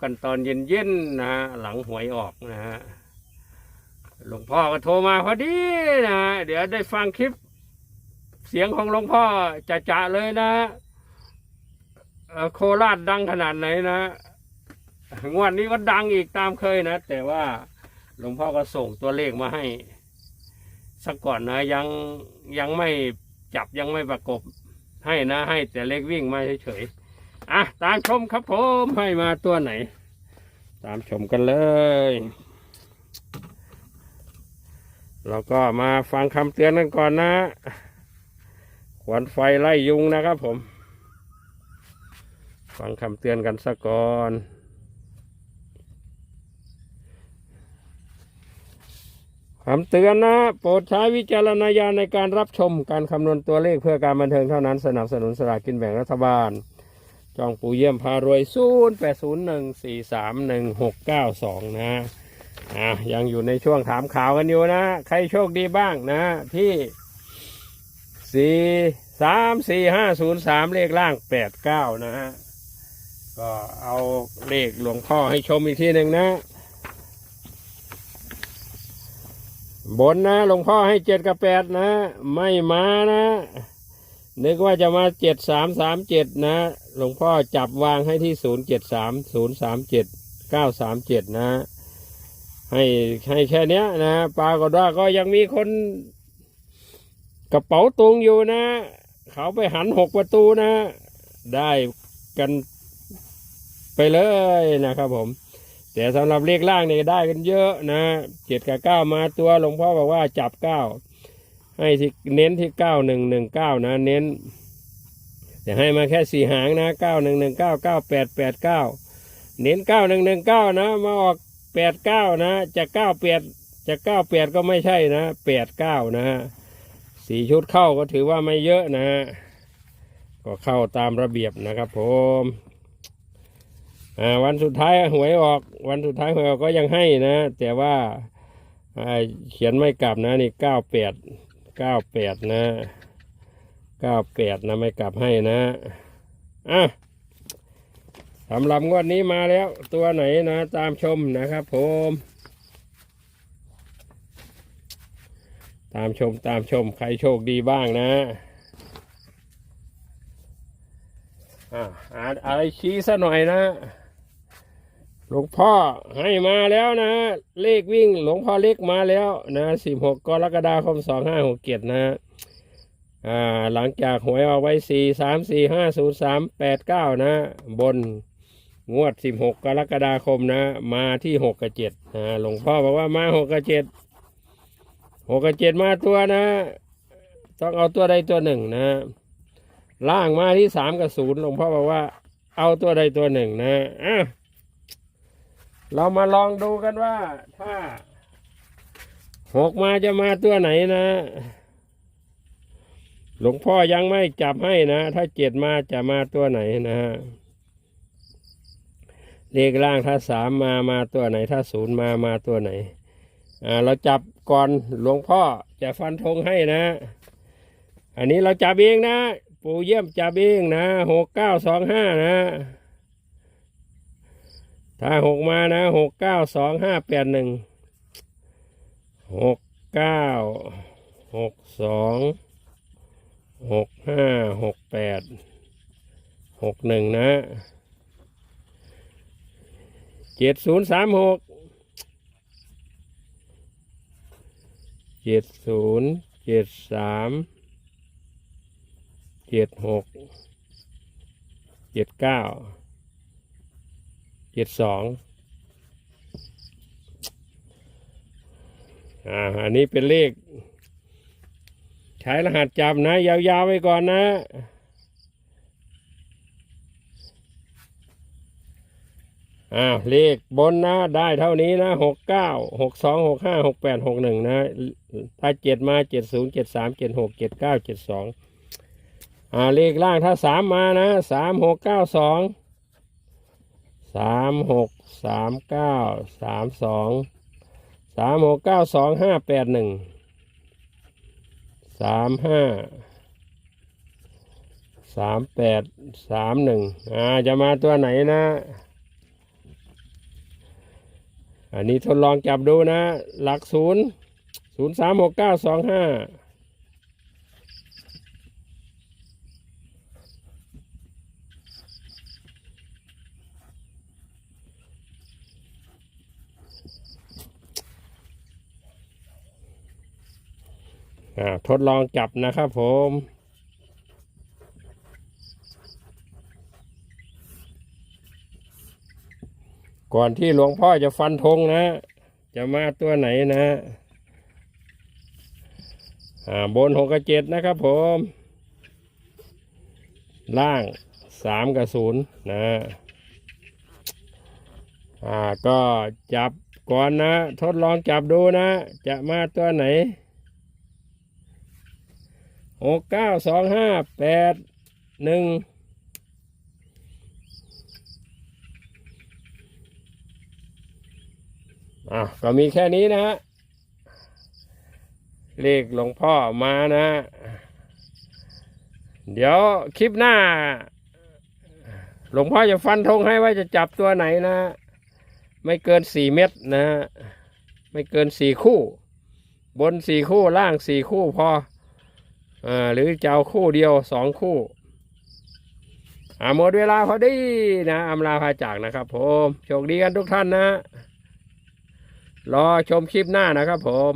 กันตอนเย็นๆนะฮะหลังหวยออกนะฮะหลวงพ่อก็โทรมาพอดีนะเดี๋ยวได้ฟังคลิป เสียงของหลวงพ่อจะจะๆเลยนะโคราชดังขนาดไหนนะงวดนี้ก็ดังอีกตามเคยนะ แต่ว่าหลวงพ่อก็ส่งตัวเลขมาให้สักก่อนนะยังยังไม่จับยังไม่ประกบให้นะ ให้แต่เลขวิ่งมาเฉยๆ อะตามชมครับผมให้มาตัวไหน ตามชมกันเลย แล้วก็มาฟังคำเตือนกันก่อนนะขวันไฟไล่ยุงนะครับผม ฟังคำเตือนกันสักก่อนคำเตือนนะ โปรดใช้วิจารณญาณในการรับชมการคำนวณตัวเลขเพื่อการบันเทิงเท่านั้นสนับสนุนสลากกินแบ่งรัฐบาล จองปูเยี่ยมพารวยศูนย์แปดศูนย์หนึ่งสี่สามหนึ่งหกเก้าสองนะอะยังอยู่ในช่วงถามข่าวกันอยู่นะ ใครโชคดีบ้างนะ ที่สี่สามสี่ห้าศูนย์สามเลขล่างแปดเก้านะฮะก็เอาเลขหลวงพ่อให้ชมอีกทีหนึ่งนะ บนนะหลวงพ่อให้เจ็ดกับแปดนะ ไม่มานะ นึกว่าจะมาเจ็ดสามสามเจ็ดนะ หลวงพ่อจับวางให้ที่ศูนย์เจ็ดสามศูนย์สามเจ็ดเก้าสามเจ็ดนะ ให้ให้แค่เนี้ยนะปรากฏว่าก็ยังมีคนกระเป๋าตุงอยู่นะ เขาไปหันหกประตูนะ ได้กันไปเลยนะครับผม แต่สำหรับเลขล่างเนี่ยได้กันเยอะนะเจ็ดกับเก้ามาตัวหลวงพ่อบอกว่าจับเก้าให้ที่เน้นที่เก้าหนึ่งหนึ่งเก้านะ เน้น แต่ให้มาแค่สี่หางนะเก้าหนึ่งหนึ่งเก้าเก้าแปดแปดเก้าเน้นเก้าหนึ่งหนึ่งเก้านะ มาออกแปดเก้านะจะเก้าแปดจะเก้าแปดก็ไม่ใช่นะแปดเก้านะสี่ชุดเข้าก็ถือว่าไม่เยอะนะฮะก็เข้าตามระเบียบนะครับผมวันสุดท้ายหวยออก วันสุดท้ายหวยออกก็ยังให้นะ แต่ว่าเขียนไม่กลับนะนี่เก้าแปดเก้าแปดนะ เก้าแปดนะไม่กลับให้นะอะสำหรับงวดนี้มาแล้วตัวไหนนะ ตามชมนะครับผม ตามชมตามชมใครโชคดีบ้างนะอ่าอ่านอะไรชี้ซะหน่อยนะหลวงพ่อให้มาแล้วนะ เลขวิ่งหลวงพ่อเล็กมาแล้วนะสิบหกกรกฎาคมสองห้าหกเกียรนะ อ่าหลังจากหวยออกไว้สี่สามสี่ห้าศูนย์สามแปดเก้านะ บนงวดสิบหกกรกฎาคมนะ มาที่หกกับเจ็ดนะหลวงพ่อบอกว่ามาหกกับเจ็ดหกกับเจ็ดมาตัวนะ ต้องเอาตัวใดตัวหนึ่งนะ ล่างมาที่สามกับศูนย์หลวงพ่อบอกว่า เอาตัวใดตัวหนึ่งนะอะเรามาลองดูกันว่า ถ้าหกมาจะมาตัวไหนนะ หลวงพ่อยังไม่จับให้นะ ถ้าเจ็ดมาจะมาตัวไหนนะฮะเลขล่างถ้าสามมามาตัวไหน ถ้าศูนย์มามาตัวไหน อ่า เราจับก่อนหลวงพ่อจะฟันธงให้นะ อันนี้เราจับเองนะ ปู่เยี่ยมจับเองนะหกเก้าสองห้านะ ถ้าหกมานะหกเก้าสองห้าแปดหนึ่งหกเก้าหกสอง หกห้าหกแปดหกหนึ่งนะเจ็ดศูนย์สามหกเจ็ดศูนย์เจ็ดสามเจ็ดหกเจ็ดเก้าเจ็ดสองอ่าอันนี้เป็นเลข ช้รหัสจำนะ ยาวๆไว้ก่อนนะอ่าเลขบนนะ ได้เท่านี้นะหกเก้าหกสองหกห้าหกแปดหกหนึ่งนะ ถ้าเจ็ดมาเจ็ดศูนย์เจ็ดสามเจ็ดหกเจ็ดเก้าเจ็ดสองอ่า เลขล่างถ้าสามมานะสามหกเก้าสองสามหกสามเก้าสามสองสามหกเก้าสองห้าแปดหนึ่ง สามห้าสามแปดสามหนึ่งอ่าจะมาตัวไหนนะ อันนี้ทดลองจับดูนะ หลักศูนย์ศูนย์สามหกเก้าสองห้า ทดลองจับนะครับผมก่อนที่หลวงพ่อจะฟันธงนะ จะมาตัวไหนนะบนหกกับเจ็ดนะครับผม ล่างสามกับศูนย์นะอ่าก็จับก่อนนะ ทดลองจับดูนะ จะมาตัวไหน หกเก้าสองห้าแปดหนึ่งอะก็มีแค่นี้นะฮะเลขหลวงพ่อมานะ เดี๋ยวคลิปหน้า หลวงพ่อจะฟันธงให้ว่าจะจับตัวไหนนะ ไม่เกินสี่เม็ดนะ ไม่เกินสี่คู่ บนสี่คู่ล่างสี่คู่พอ อ่าหรือจะเอาคู่เดียวสองคู่อ่าหมดเวลาพอดีนะอำลาพาจากนะครับผมโชคดีกันทุกท่านนะ รอชมคลิปหน้านะครับผม